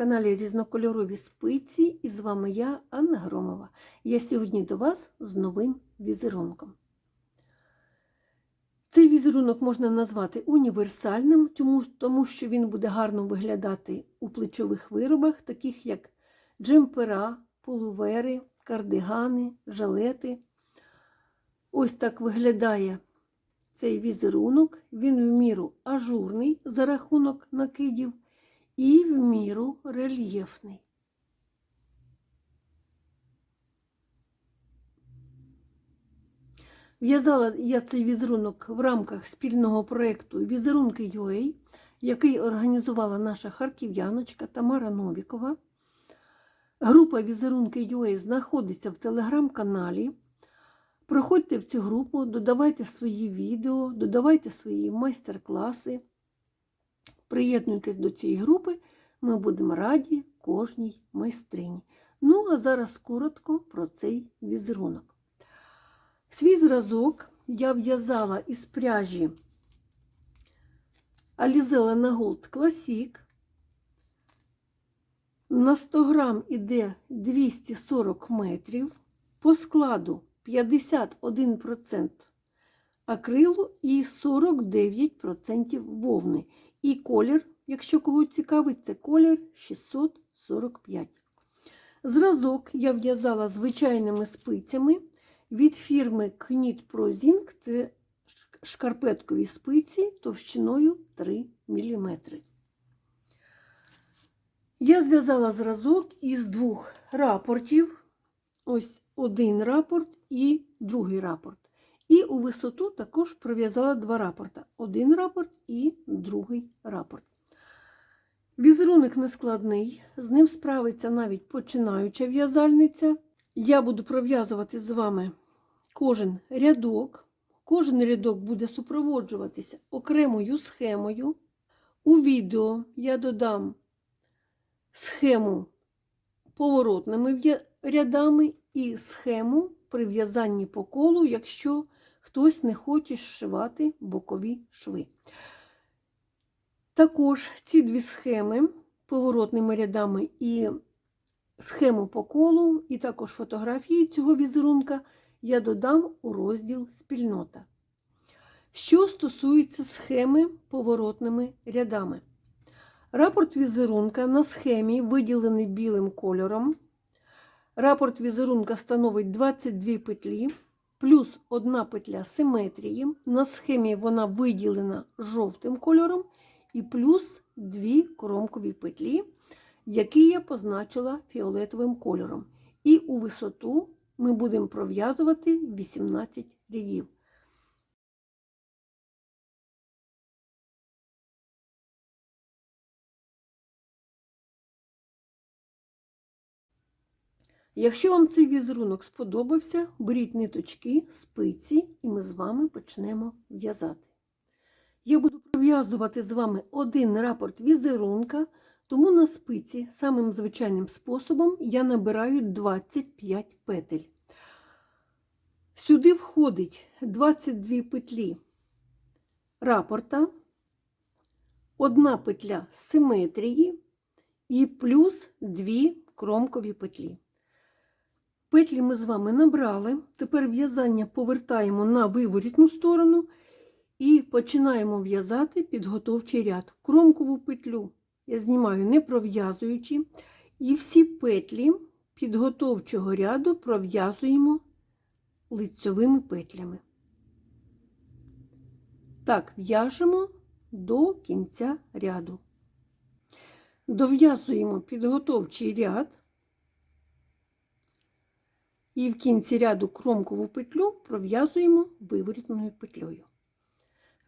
каналі Різнокольорові спиці і з вами я, Анна Громова. Я сьогодні до вас з новим візерунком. Цей візерунок можна назвати універсальним, тому, що він буде гарно виглядати у плечових виробах, таких як джемпера, полувери, кардигани, жалети. Ось так виглядає цей візерунок. Він в міру ажурний за рахунок накидів і в міру рельєфний. В'язала я цей візерунок в рамках спільного проєкту Візерунки UA, який організувала наша харків'яночка Тамара Новікова. Група Візерунки UA знаходиться в телеграм-каналі. Проходьте в цю групу, додавайте свої відео, додавайте свої майстер-класи. Приєднуйтесь до цієї групи, ми будемо раді кожній майстрині. Ну, а зараз коротко про цей візерунок. Свій зразок я в'язала із пряжі Alizella на Gold Classic. На 100 грам іде 240 метрів. По складу 51% акрилу і 49% вовни. І колір, якщо кого цікавить, це колір 645. Зразок я в'язала звичайними спицями від фірми Knit Pro Zinc. Це шкарпеткові спиці товщиною 3 мм. Я зв'язала зразок із двох рапортів. Ось один рапорт і другий рапорт. І у висоту також пров'язала два рапорта. Один рапорт і другий рапорт. Візерунок нескладний, з ним справиться навіть починаюча в'язальниця. Я буду пров'язувати з вами кожен рядок. Кожен рядок буде супроводжуватися окремою схемою. У відео я додам схему поворотними рядами і схему при в'язанні по колу, якщо хтось не хоче зшивати бокові шви. Також ці дві схеми поворотними рядами і схему по колу, і також фотографії цього візерунка я додам у розділ спільнота. Що стосується схеми поворотними рядами. Рапорт візерунка на схемі виділений білим кольором. Рапорт візерунка становить 22 петлі, плюс одна петля симетрії. На схемі вона виділена жовтим кольором, і плюс дві кромкові петлі, які я позначила фіолетовим кольором. І у висоту ми будемо пров'язувати 18 рядів. Якщо вам цей візерунок сподобався, беріть ниточки, спиці, і ми з вами почнемо в'язати. Я буду пров'язувати з вами один рапорт візерунка, тому на спиці самим звичайним способом я набираю 25 петель. Сюди входить 22 петлі рапорта, одна петля симетрії і плюс 2 кромкові петлі. Петлі ми з вами набрали. Тепер в'язання повертаємо на виворітну сторону і починаємо в'язати підготовчий ряд. Кромкову петлю я знімаю не пров'язуючи, і всі петлі підготовчого ряду пров'язуємо лицьовими петлями. Так, в'яжемо до кінця ряду. Дов'язуємо підготовчий ряд. І в кінці ряду кромкову петлю пров'язуємо виворітною петлею.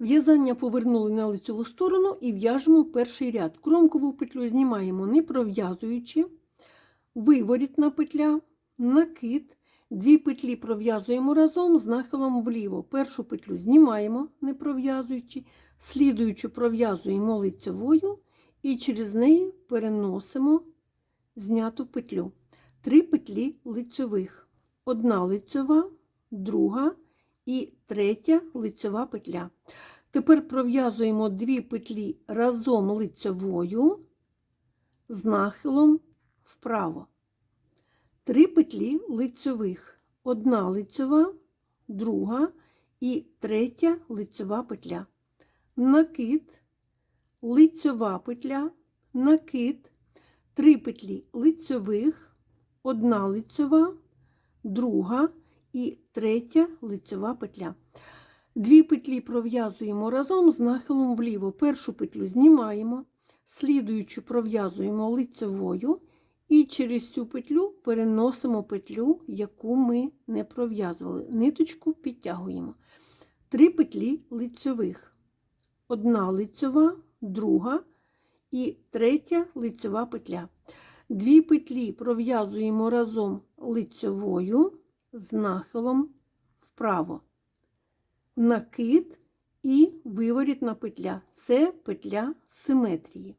В'язання повернули на лицеву сторону і в'яжемо перший ряд. Кромкову петлю знімаємо не пров'язуючи, виворітна петля, накид, дві петлі пров'язуємо разом з нахилом вліво. Першу петлю знімаємо, не пров'язуючи, слідуючу пров'язуємо лицевою і через неї переносимо зняту петлю. Три петлі лицьових одна лицьова, друга і третя лицьова петля. Тепер пров'язуємо дві петлі разом лицьовою, з нахилом вправо. Три петлі лицьових. Одна лицьова, друга і третя лицьова петля. Накид, лицьова петля, накид, три петлі лицьових, одна лицьова, друга і третя лицьова петля. Дві петлі пров'язуємо разом з нахилом вліво. Першу петлю знімаємо, слідуючу пров'язуємо лицьовою і через цю петлю переносимо петлю, яку ми не пров'язували. Ниточку підтягуємо. Три петлі лицьових. Одна лицьова, друга і третя лицьова петля. Дві петлі пров'язуємо разом лицьовою з нахилом вправо. Накид і виворітна петля. Це петля симетрії.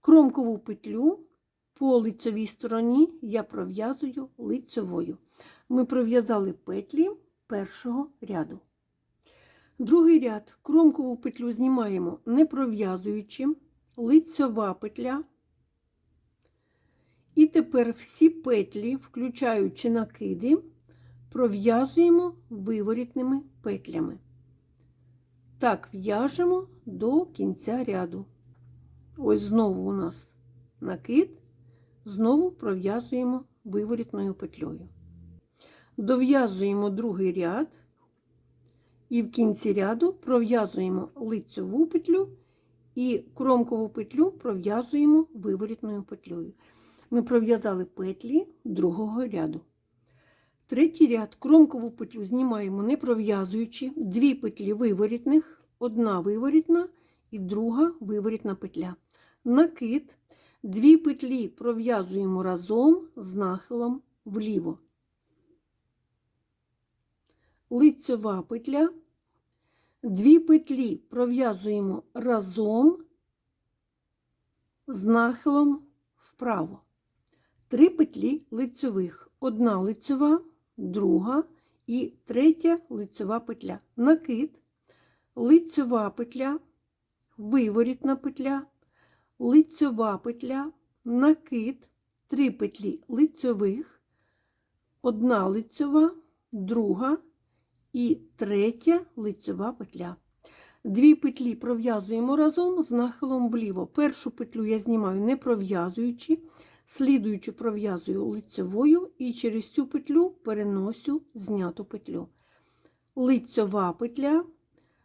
Кромкову петлю по лицьовій стороні я пров'язую лицьовою. Ми пров'язали петлі першого ряду. Другий ряд кромкову петлю знімаємо не пров'язуючи, лицьова петля. І тепер всі петлі, включаючи накиди, пров'язуємо виворітними петлями. Так в'яжемо до кінця ряду. Ось знову у нас накид, знову пров'язуємо виворітною петлею. Дов'язуємо другий ряд і в кінці ряду пров'язуємо лицьову петлю і кромкову петлю пров'язуємо виворітною петлею. Ми пров'язали петлі другого ряду. Третій ряд кромкову петлю знімаємо не пров'язуючи, дві петлі виворітних, одна виворітна і друга виворітна петля. Накид, дві петлі пров'язуємо разом з нахилом вліво. Лицьова петля, дві петлі пров'язуємо разом з нахилом вправо. Три петлі лицьових, одна лицьова, друга і третя лицьова петля. Накид, лицьова петля, виворітна петля, лицьова петля, накид, три петлі лицьових, одна лицьова, друга і третя лицьова петля. Дві петлі пров'язуємо разом з нахилом вліво. Першу петлю я знімаю не пров'язуючи, слідуючу пров'язую лицьовою і через цю петлю переносю зняту петлю. Лицьова петля.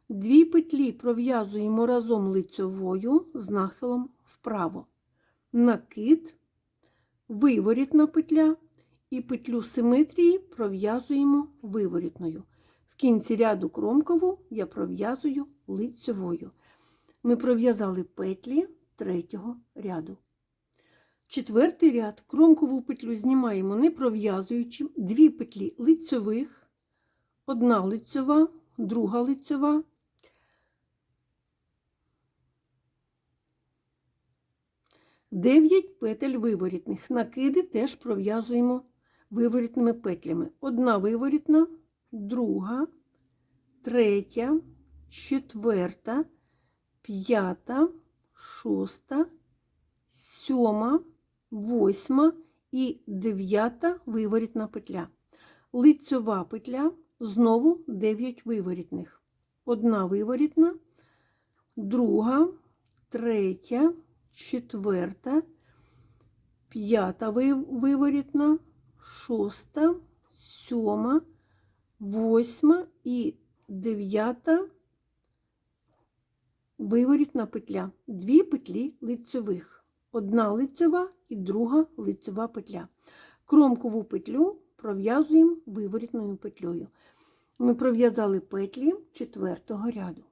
Дві петлі пров'язуємо разом лицьовою з нахилом вправо. Накид, виворітна петля і петлю симетрії пров'язуємо виворітною. В кінці ряду кромкову я пров'язую лицьовою. Ми пров'язали петлі третього ряду. Четвертий ряд кромкову петлю знімаємо не пров'язуючи, дві петлі лицьових, одна лицьова, друга лицьова. Дев'ять петель виворітних. Накиди теж пров'язуємо виворітними петлями. Одна виворітна, друга, третя, четверта, п'ята, шоста, сьома, восьма і дев'ята виворітна петля. Лицьова петля знову 9 виворітних. Одна виворітна, друга, третя, четверта, п'ята виворітна, шоста, сьома, восьма і дев'ята виворітна петля. Дві петлі лицьових. Одна лицьова і друга лицьова петля. Кромкову петлю пров'язуємо виворітною петлею. Ми пров'язали петлі четвертого ряду.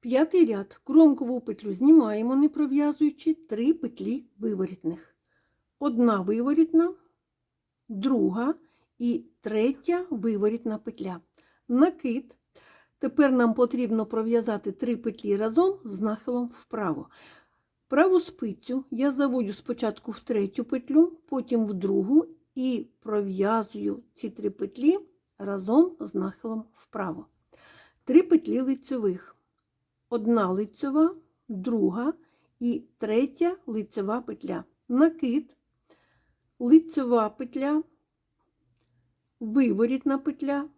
П'ятий ряд кромкову петлю знімаємо, не пров'язуючи три петлі виворітних. Одна виворітна, друга і третя виворітна петля. Накид. Тепер нам потрібно пров'язати три петлі разом з нахилом вправо. Праву спицю я заводю спочатку в третю петлю, потім в другу і пров'язую ці три петлі разом з нахилом вправо. Три петлі лицьових. Одна лицьова, друга і третя лицьова петля. Накид, лицьова петля, виворітна петля,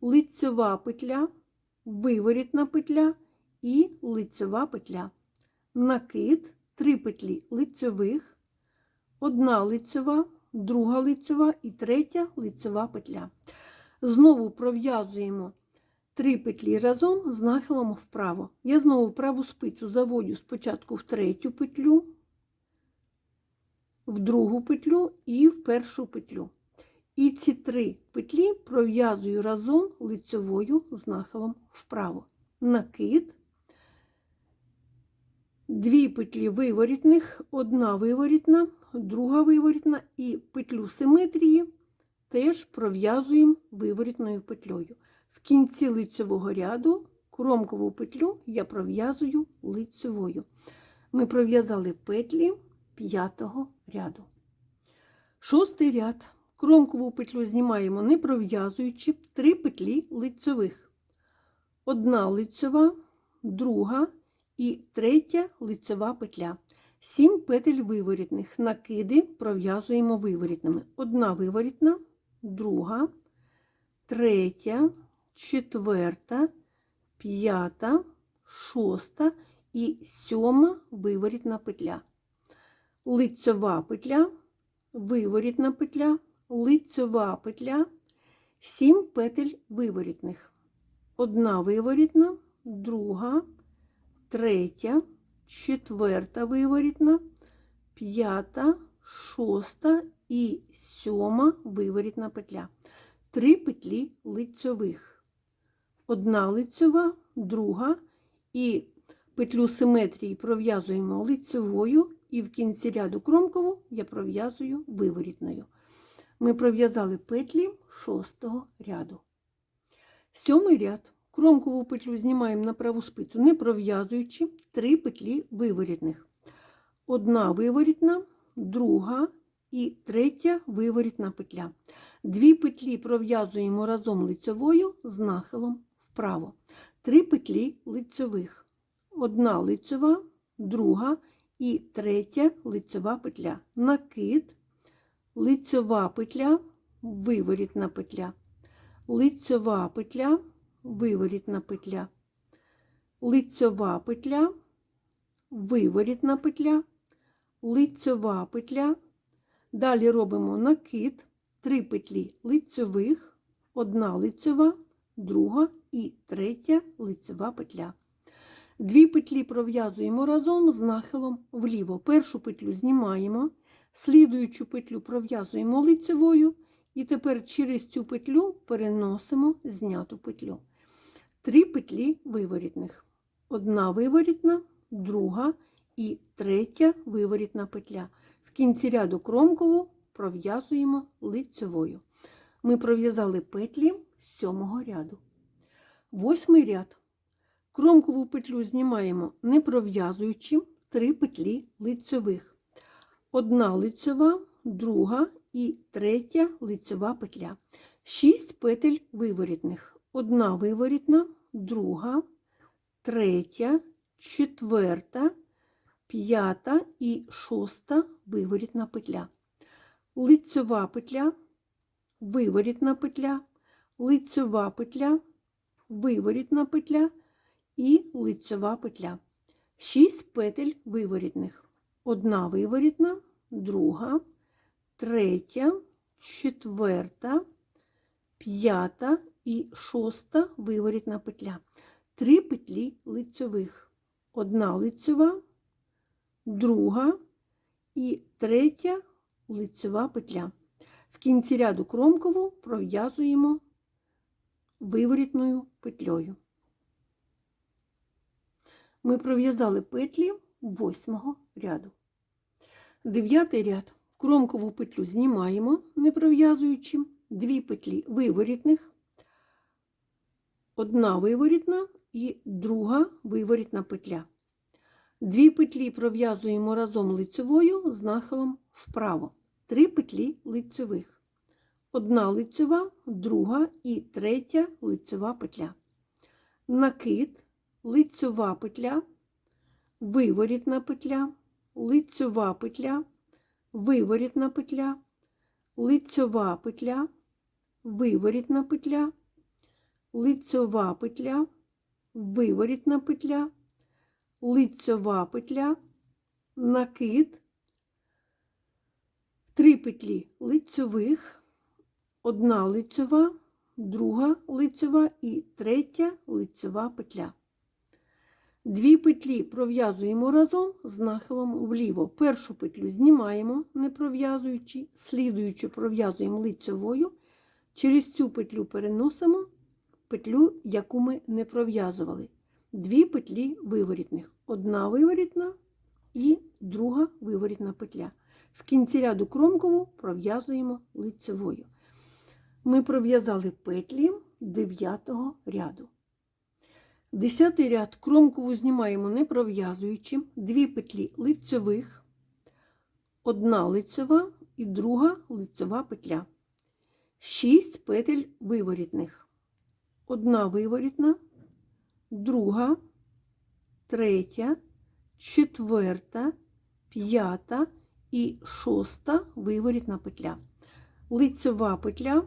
лицьова петля, виворітна петля і лицьова петля. Накид, три петлі лицьових, одна лицьова, друга лицьова і третя лицьова петля. Знову пров'язуємо три петлі разом з нахилом вправо. Я знову праву спицю заводю спочатку в третю петлю, в другу петлю і в першу петлю. І ці три петлі пров'язую разом лицьовою з нахилом вправо. Накид, дві петлі виворітних, одна виворітна, друга виворітна і петлю симетрії теж пров'язуємо виворітною петлею. В кінці лицьового ряду кромкову петлю я пров'язую лицьовою. Ми пров'язали петлі п'ятого ряду. Шостий ряд. Кромкову петлю знімаємо не пров'язуючи три петлі лицьових. Одна лицьова, друга і третя лицьова петля. Сім петель виворітних. Накиди пров'язуємо виворітними. Одна виворітна, друга, третя, четверта, п'ята, шоста і сьома виворітна петля. Лицьова петля, виворітна петля, лицьова петля, сім петель виворітних. Одна виворітна, друга, третя, четверта виворітна, п'ята, шоста і сьома виворітна петля. Три петлі лицьових. Одна лицьова, друга і петлю симетрії пров'язуємо лицьовою і в кінці ряду кромкову я пров'язую виворітною. Ми пров'язали петлі шостого ряду. Сьомий ряд. Кромкову петлю знімаємо на праву спицю, не пров'язуючи три петлі виворітних. Одна виворітна, друга і третя виворітна петля. Дві петлі пров'язуємо разом лицьовою з нахилом вправо. Три петлі лицьових. Одна лицьова, друга і третя лицьова петля. Накид, лицьова петля, виворітна петля. Лицьова петля, виворітна петля. Лицьова петля, виворітна петля, лицьова петля. Далі робимо накид, три петлі лицьових, одна лицьова, друга і третя лицьова петля. Дві петлі пров'язуємо разом з нахилом вліво. Першу петлю знімаємо, слідуючу петлю пров'язуємо лицьовою, і тепер через цю петлю переносимо зняту петлю. Три петлі виворітних. Одна виворітна, друга і третя виворітна петля. В кінці ряду кромкову пров'язуємо лицьовою. Ми пров'язали петлі сьомого ряду. Восьмий ряд. Кромкову петлю знімаємо, не пров'язуючи три петлі лицьових. Одна лицьова, друга і третя лицьова петля. Шість петель виворітних. Одна виворітна, друга, третя, четверта, п'ята і шоста виворітна петля. Лицьова петля, виворітна петля, лицьова петля, виворітна петля і лицьова петля. Шість петель виворітних. Одна виворітна, друга, третя, четверта, п'ята і шоста виворітна петля. Три петлі лицьових. Одна лицьова, друга і третя лицьова петля. В кінці ряду кромкову пров'язуємо виворітною петлею. Ми пров'язали петлі восьмого ряду. Дев'ятий ряд. Кромкову петлю знімаємо, не пров'язуючи, дві петлі виворітних, одна виворітна і друга виворітна петля. Дві петлі пров'язуємо разом лицьовою з нахилом вправо. Три петлі лицьових. Одна лицьова, друга і третя лицьова петля. Накид, лицьова петля, виворітна петля, лицьова петля, виворітна петля, лицьова петля, виворітна петля, лицьова петля, виворітна петля, лицьова петля, накид, три петлі лицьових, одна лицьова, друга лицьова і третя лицьова петля. Дві петлі пров'язуємо разом з нахилом вліво. Першу петлю знімаємо, не пров'язуючи, слідуючу пров'язуємо лицьовою. Через цю петлю переносимо петлю, яку ми не пров'язували. Дві петлі виворітних. Одна виворітна і друга виворітна петля. В кінці ряду кромкову пров'язуємо лицьовою. Ми пров'язали петлі 9 ряду. Десятий ряд кромкову знімаємо не пров'язуючи, дві петлі лицьових, одна лицьова і друга лицьова петля. Шість петель виворітних. Одна виворітна, друга, третя, четверта, п'ята і шоста виворітна петля. Лицьова петля,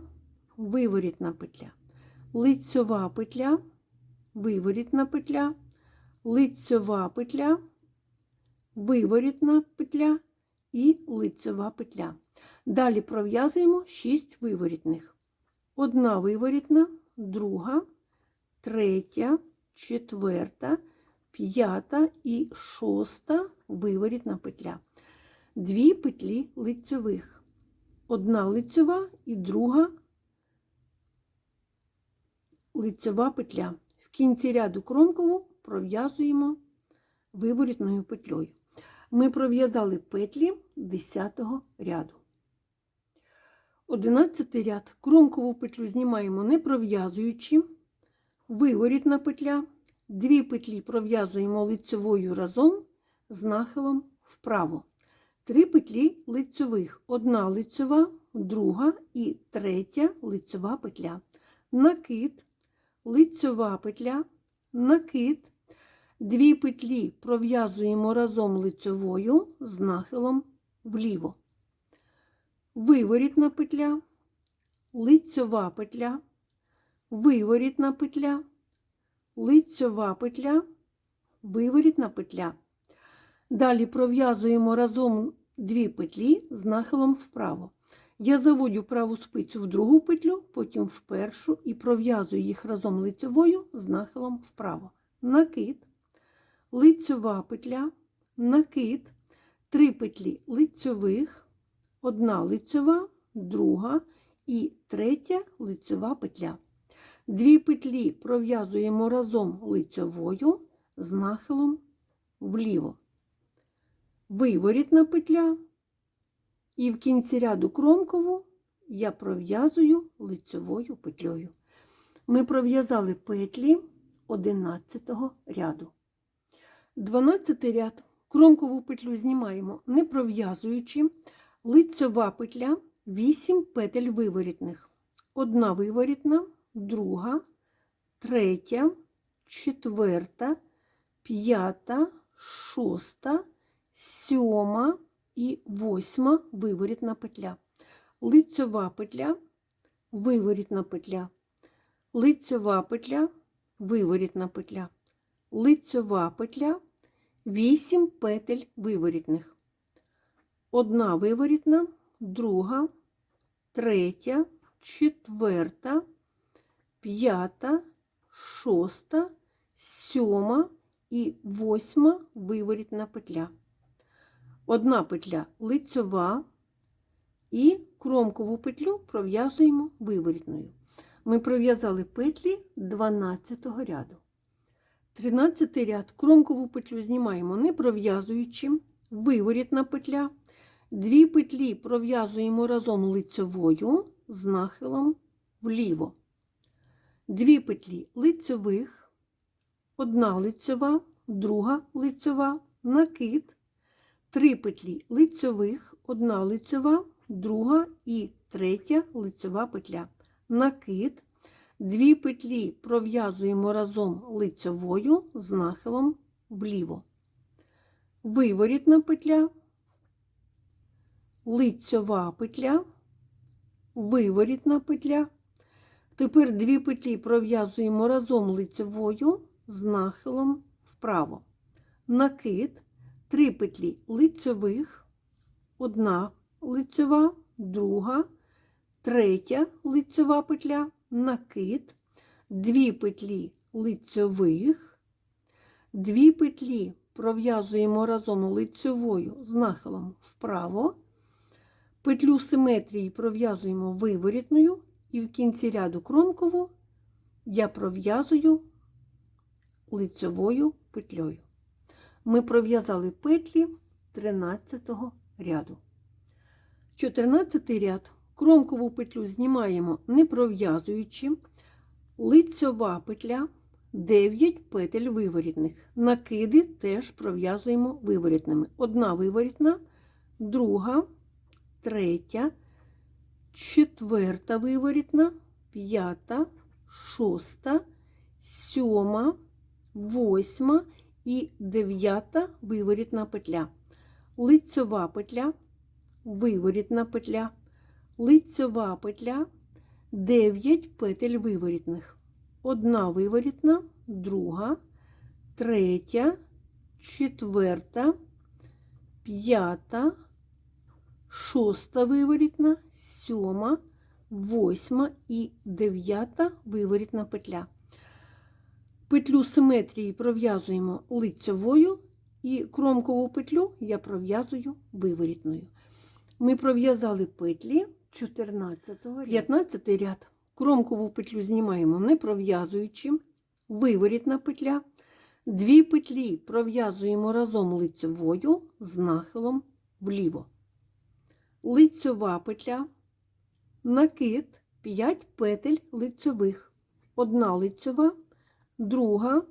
виворітна петля. Лицьова петля, виворітна петля, лицьова петля, виворітна петля і лицьова петля. Далі пров'язуємо 6 виворітних. Одна виворітна, друга, третя, четверта, п'ята і шоста виворітна петля. Дві петлі лицьових. Одна лицьова і друга лицьова петля. В кінці ряду кромкову пров'язуємо виворітною петлею. Ми пров'язали петлі 10 ряду. 11 ряд кромкову петлю знімаємо не пров'язуючи, виворітна петля, дві петлі пров'язуємо лицьовою разом з нахилом вправо. Три петлі лицьових, одна лицьова, друга і третя лицьова петля. Накид, лицьова петля, накид. Дві петлі пров'язуємо разом лицьовою з нахилом вліво. Виворітна петля, лицьова петля, виворітна петля, лицьова петля, виворітна петля. Далі пров'язуємо разом дві петлі з нахилом вправо. Я заводю праву спицю в другу петлю, потім в першу і пров'язую їх разом лицьовою з нахилом вправо. Накид, лицьова петля, накид, три петлі лицьових, одна лицьова, друга і третя лицьова петля. Дві петлі пров'язуємо разом лицьовою з нахилом вліво. Виворітна петля, і в кінці ряду кромкову я пров'язую лицьовою петлею. Ми пров'язали петлі 11 ряду. 12 ряд кромкову петлю знімаємо не пров'язуючи, лицьова петля 8 петель виворітних. Одна виворітна, друга, третя, четверта, п'ята, шоста, сьома і восьма виворітна петля. Лицьова петля, виворітна петля, лицьова петля, виворітна петля, лицьова петля, 8 петель виворітних. Одна виворітна, друга, третя, четверта, п'ята, шоста, сьома і восьма виворітна петля. Одна петля лицьова і кромкову петлю пров'язуємо виворітною. Ми пров'язали петлі 12 ряду. 13 ряд кромкову петлю знімаємо не пров'язуючи, виворітна петля. Дві петлі пров'язуємо разом лицьовою з нахилом вліво. Дві петлі лицьових, одна лицьова, друга лицьова, накид, три петлі лицьових, одна лицьова, друга і третя лицьова петля. Накид, дві петлі пров'язуємо разом лицьовою з нахилом вліво. виворітна петля, лицьова петля, виворітна петля. Тепер дві петлі пров'язуємо разом лицьовою з нахилом вправо. Накид, три петлі лицьових, одна лицьова, друга, третя лицьова петля, накид, дві петлі лицьових, дві петлі пров'язуємо разом лицьовою з нахилом вправо, петлю симетрії пров'язуємо виворітною і в кінці ряду кромкову я пров'язую лицьовою петлею. Ми пров'язали петлі 13 ряду. 14 ряд кромкову петлю знімаємо не пров'язуючи, лицьова петля 9 петель виворітних. Накиди теж пров'язуємо виворітними. Одна виворітна, друга, третя, четверта виворітна, п'ята, шоста, сьома, восьма і дев'ята виворітна петля. Лицьова петля, виворітна петля, лицьова петля, 9 петель виворітних. Одна виворітна, друга, третя, четверта, п'ята, шоста виворітна, сьома, восьма і дев'ята виворітна петля. Петлю симетрії пров'язуємо лицьовою і кромкову петлю я пров'язую виворітною. Ми пров'язали петлі 14 ряду. 15 ряд. Кромкову петлю знімаємо не пров'язуючи, виворітна петля. Дві петлі пров'язуємо разом лицьовою з нахилом вліво. Лицьова петля, накид 5 петель лицьових. Одна лицьова, друга,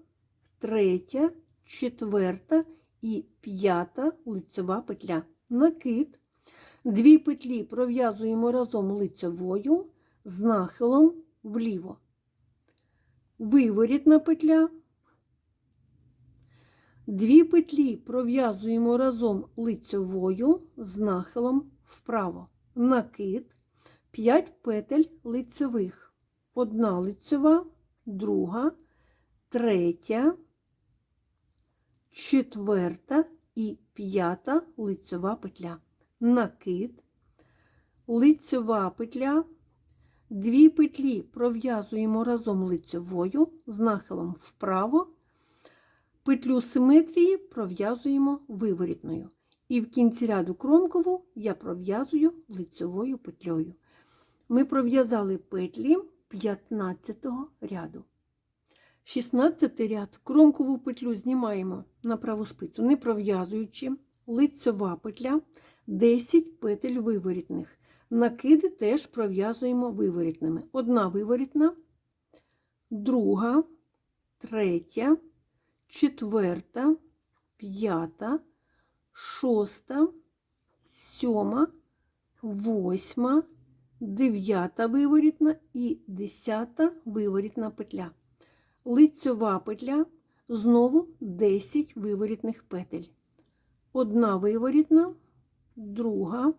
третя, четверта і п'ята лицьова петля. Накид. Дві петлі пров'язуємо разом лицьовою з нахилом вліво. Виворітна петля. Дві петлі пров'язуємо разом лицьовою з нахилом вправо. Накид 5 петель лицьових. Одна лицьова, друга, третя, четверта і п'ята лицьова петля. Накид, лицьова петля. Дві петлі пров'язуємо разом лицьовою з нахилом вправо. Петлю симетрії пров'язуємо виворітною. І в кінці ряду кромкову я пров'язую лицьовою петлею. Ми пров'язали петлі 15 ряду. 16 ряд кромкову петлю знімаємо на праву спицю, не пров'язуючи, лицьова петля, 10 петель виворітних. Накиди теж пров'язуємо виворітними. Одна виворітна, друга, третя, четверта, п'ята, шоста, сьома, восьма, дев'ята виворітна і десята виворітна петля. Лицьова петля, знову 10 виворітних петель. Одна виворітна, друга,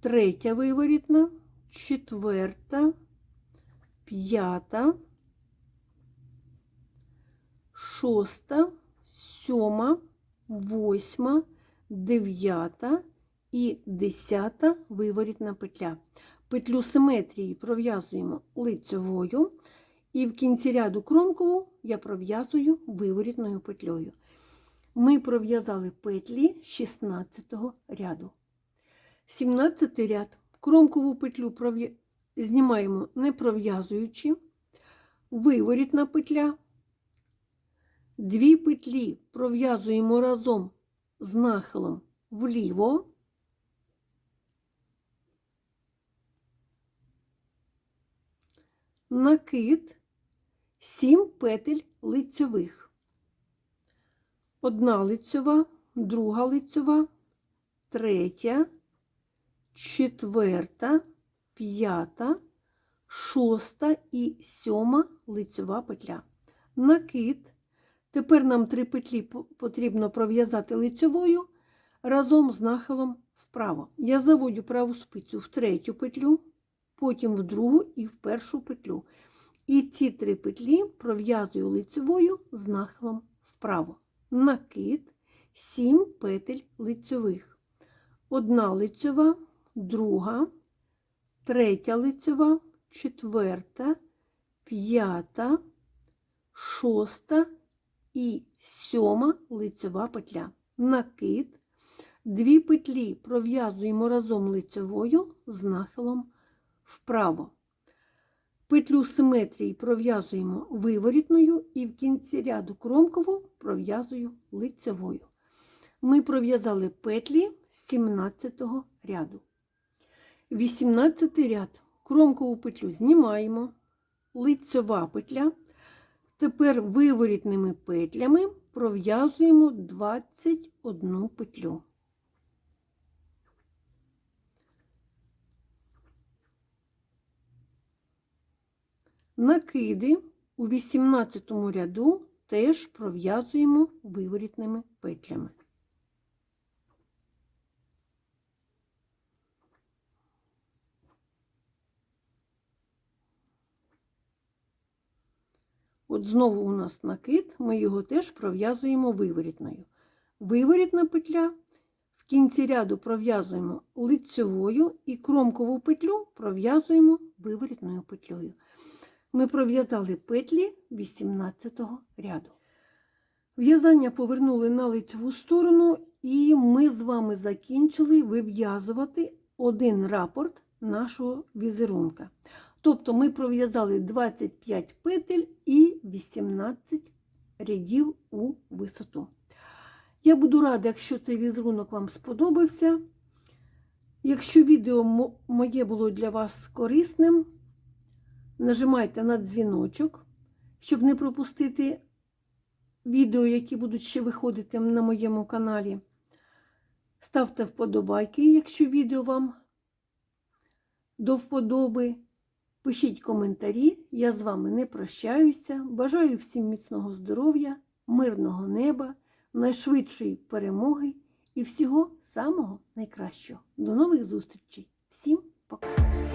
третя виворітна, четверта, п'ята, шоста, сьома, восьма, дев'ята і десята виворітна петля. Петлю симетрії пров'язуємо лицьовою, і в кінці ряду кромкову я пров'язую виворітною петлею. Ми пров'язали петлі 16 ряду. 17 ряд кромкову петлю пров'я- знімаємо не пров'язуючи, виворітна петля. Дві петлі пров'язуємо разом з нахилом вліво. Накид 7 петель лицьових. Одна лицьова, друга лицьова, третя, четверта, п'ята, шоста і сьома лицьова петля. Накид Тепер нам три петлі потрібно пров'язати лицьовою разом з нахилом вправо. Я заводю праву спицю в третю петлю, потім в другу і в першу петлю. І ці три петлі пров'язую лицьовою з нахилом вправо. Накид 7 петель лицьових. Одна лицьова, друга, третя лицьова, четверта, п'ята, шоста і сьома лицьова петля. Накид. Дві петлі пров'язуємо разом лицьовою з нахилом вправо. Петлю симетрії пров'язуємо виворітною і в кінці ряду кромкову пров'язую лицьовою. Ми пров'язали петлі з 17 ряду. 18 ряд. Кромкову петлю знімаємо, лицьова петля. Тепер виворітними петлями пров'язуємо 21 петлю. Накиди у 18 ряду теж пров'язуємо виворітними петлями. От знову у нас накид, ми його теж пров'язуємо виворітною. Виворітна петля в кінці ряду пров'язуємо лицьовою і кромкову петлю пров'язуємо виворітною петлею. Ми пров'язали петлі 18 ряду. В'язання повернули на лицеву сторону, і ми з вами закінчили вив'язувати один рапорт нашого візерунка. Тобто ми пров'язали 25 петель і 18 рядів у висоту. Я буду рада, якщо цей візерунок вам сподобався. Якщо відео моє було для вас корисним, нажимайте на дзвіночок, щоб не пропустити відео, які будуть ще виходити на моєму каналі. Ставте вподобайки, якщо відео вам до вподоби. Пишіть коментарі, я з вами не прощаюся. Бажаю всім міцного здоров'я, мирного неба, найшвидшої перемоги і всього самого найкращого. До нових зустрічей. Всім пока!